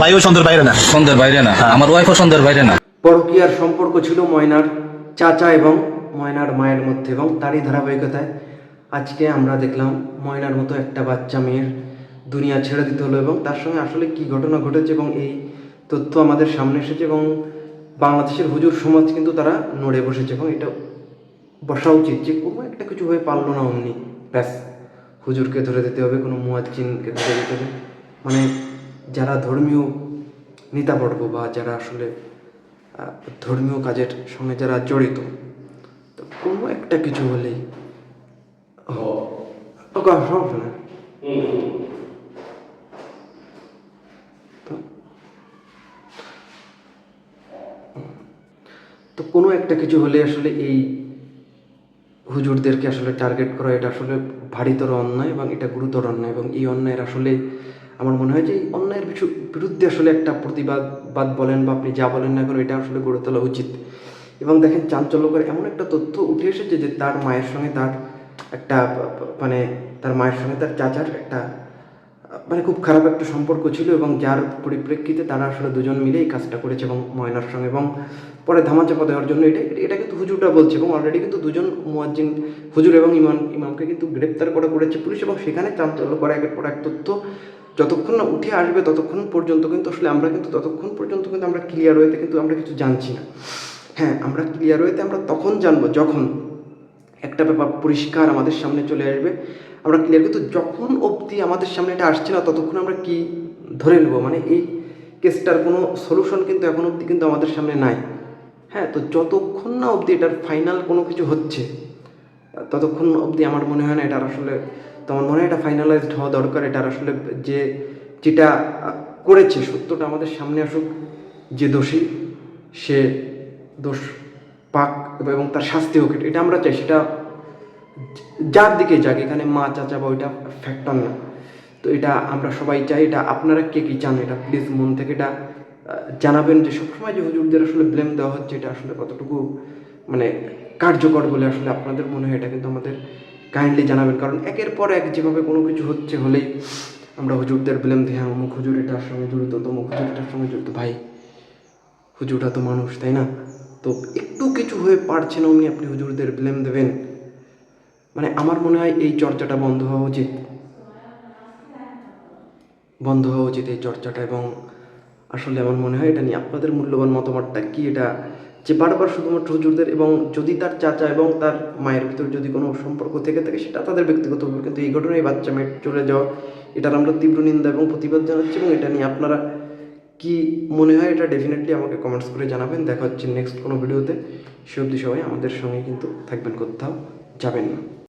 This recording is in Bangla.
ভাইও সন্ধ্যের বাইরে না। সন্ধ্যের বাইরে না। আমার ওয়াইফও সন্ধ্যের বাইরে না। পরকীয়ার সম্পর্ক ছিল ময়নার চাচা এবং ময়নার মায়ের মধ্যে এবং তারই ধারাবাহিকতায়। আজকে আমরা দেখলাম ময়নার মতো একটা বাচ্চা মেয়ের দুনিয়া ছেড়ে দিতে হলো এবং তার সঙ্গে আসলে কি ঘটনা ঘটেছে এবং এই তথ্য আমাদের সামনে এসেছে এবং বাংলাদেশের হুজুর সমাজ কিন্তু তারা নড়ে বসেছে এবং এটা বসা উচিত যে কোনো একটা কিছু হয়ে পারল না অমনি। ব্যাস হুজুরকে ধরে দিতে হবে কোনো মুয়াজ্জিনকে ধরে দিতে হবে। মানে যারা ধর্মীয় নেতাবর্গ বা যারা আসলে ধর্মীয় কাজের সঙ্গে যারা জড়িত তো কোনো একটা কিছু হলেই না তো কোনো একটা কিছু হলে আসলে এই হুজুরদেরকে আসলে টার্গেট করা এটা আসলে ভারীতর অন্যায় এবং এটা গুরুতর অন্যায় এবং এই অন্যায়ের আসলে আমার মনে হয় যে অন্যায়ের বিরু- বিরুদ্ধে আসলে একটা প্রতিবাদ বাদ বলেন বা আপনি যা বলেন না কেন, এটা আসলে গড়ে তোলা উচিত। এবং দেখেন, চাঞ্চল্যকর এমন একটা তথ্য উঠে এসেছে যে তার মায়ের সঙ্গে তার একটা মানে তার মায়ের সঙ্গে তার চাচার একটা মানে খুব খারাপ একটা সম্পর্ক ছিল এবং যার পরিপ্রেক্ষিতে তারা আসলে দুজন মিলে এই কাজটা করেছে এবং ময়নার সঙ্গে এবং পরে ধামাচাপা দেওয়ার জন্য এটা এটা কিন্তু হুজুরটা বলছে এবং অলরেডি কিন্তু দুজন মুয়াজ্জিন হুজুর এবং ইমাম, ইমামকে কিন্তু গ্রেপ্তার করা করেছে পুলিশ এবং সেখানে চাঞ্চল্য করা একের পর এক তথ্য যতক্ষণ না উঠে আসবে ততক্ষণ পর্যন্ত কিন্তু আসলে আমরা কিন্তু ততক্ষণ পর্যন্ত কিন্তু আমরা ক্লিয়ার হয়েতে কিন্তু আমরা কিছু জানছি না। হ্যাঁ আমরা ক্লিয়ার হয়েতে আমরা তখন জানব যখন একটা ব্যাপার পরিষ্কার আমাদের সামনে চলে আসবে। আমরা ক্লিয়ার কিন্তু যখন অবধি আমাদের সামনে এটা আসছে না ততক্ষণ আমরা কি ধরে নেব? মানে এই কেসটার কোনো সলিউশন কিন্তু এখন অবধি কিন্তু আমাদের সামনে নাই। হ্যাঁ তো যতক্ষণ না অবধি এটার ফাইনাল কোনো কিছু হচ্ছে ততক্ষণ অবধি আমার মনে হয় না এটার আসলে, তো আমার মনে হয় এটা ফাইনালাইজড হওয়া দরকার, এটার আসলে যে যেটা করেছে, সত্যটা আমাদের সামনে আসুক, যে দোষী, সে দোষ পাক এবং তার শাস্তি হোক, এটা আমরা চাই, সেটা যার দিকে যাক, এখানে মা, চাচা বা ওইটা ফ্যাক্টর না। তো এটা আমরা সবাই চাই, এটা আপনারা কে কী চান, এটা প্লিজ মন থেকে এটা জানাবেন যে সবসময় যে হুজুরদের আসলে ব্লেম দেওয়া হচ্ছে, এটা আসলে কতটুকু মানে কার্যকর বলে আসলে আপনাদের মনে হয়? এটা কিন্তু আমাদের কাইন্ডলি জানাবেন। কারণ একের পর এক যেভাবে কোনো কিছু হচ্ছে হলেই আমরা হুজুরদের ব্লেম দিই হ্যাঁ অমুক হুজুর এটার সঙ্গে জড়িত, তমুক হুজুর এটার সঙ্গে জড়িত। ভাই, হুজুরটা তো মানুষ, তাই না? তো একটু কিছু হয়ে পারছে না অমনি আপনি হুজুরদের ব্লেম দেবেন। মানে আমার মনে হয় এই চর্চাটা বন্ধ হওয়া উচিত। বন্ধ হওয়া উচিত এই চর্চাটা এবং আসলে আমার মনে হয় এটা নিয়ে আপনাদের মূল্যবান মতামতটা কি? এটা যে বারবার শুধুমাত্র হুজুরদের এবং যদি তার চাচা এবং তার মায়ের ভিতরে যদি কোনো সম্পর্ক থেকে থাকে, সেটা তাদের ব্যক্তিগত ব্যাপার কিন্তু এই ঘটনায় বাচ্চা মেয়ে চলে যাওয়া, এটার আমরা তীব্র নিন্দা এবং প্রতিবাদ জানাচ্ছি এবং এটা নিয়ে আপনারা কি মনে হয় এটা ডেফিনেটলি আমাকে কমেন্টস করে জানাবেন। দেখা হচ্ছে নেক্সট কোনো ভিডিওতে। সে অবধি সবাই আমাদের সঙ্গে কিন্তু থাকবেন, কোথাও যাবেন না।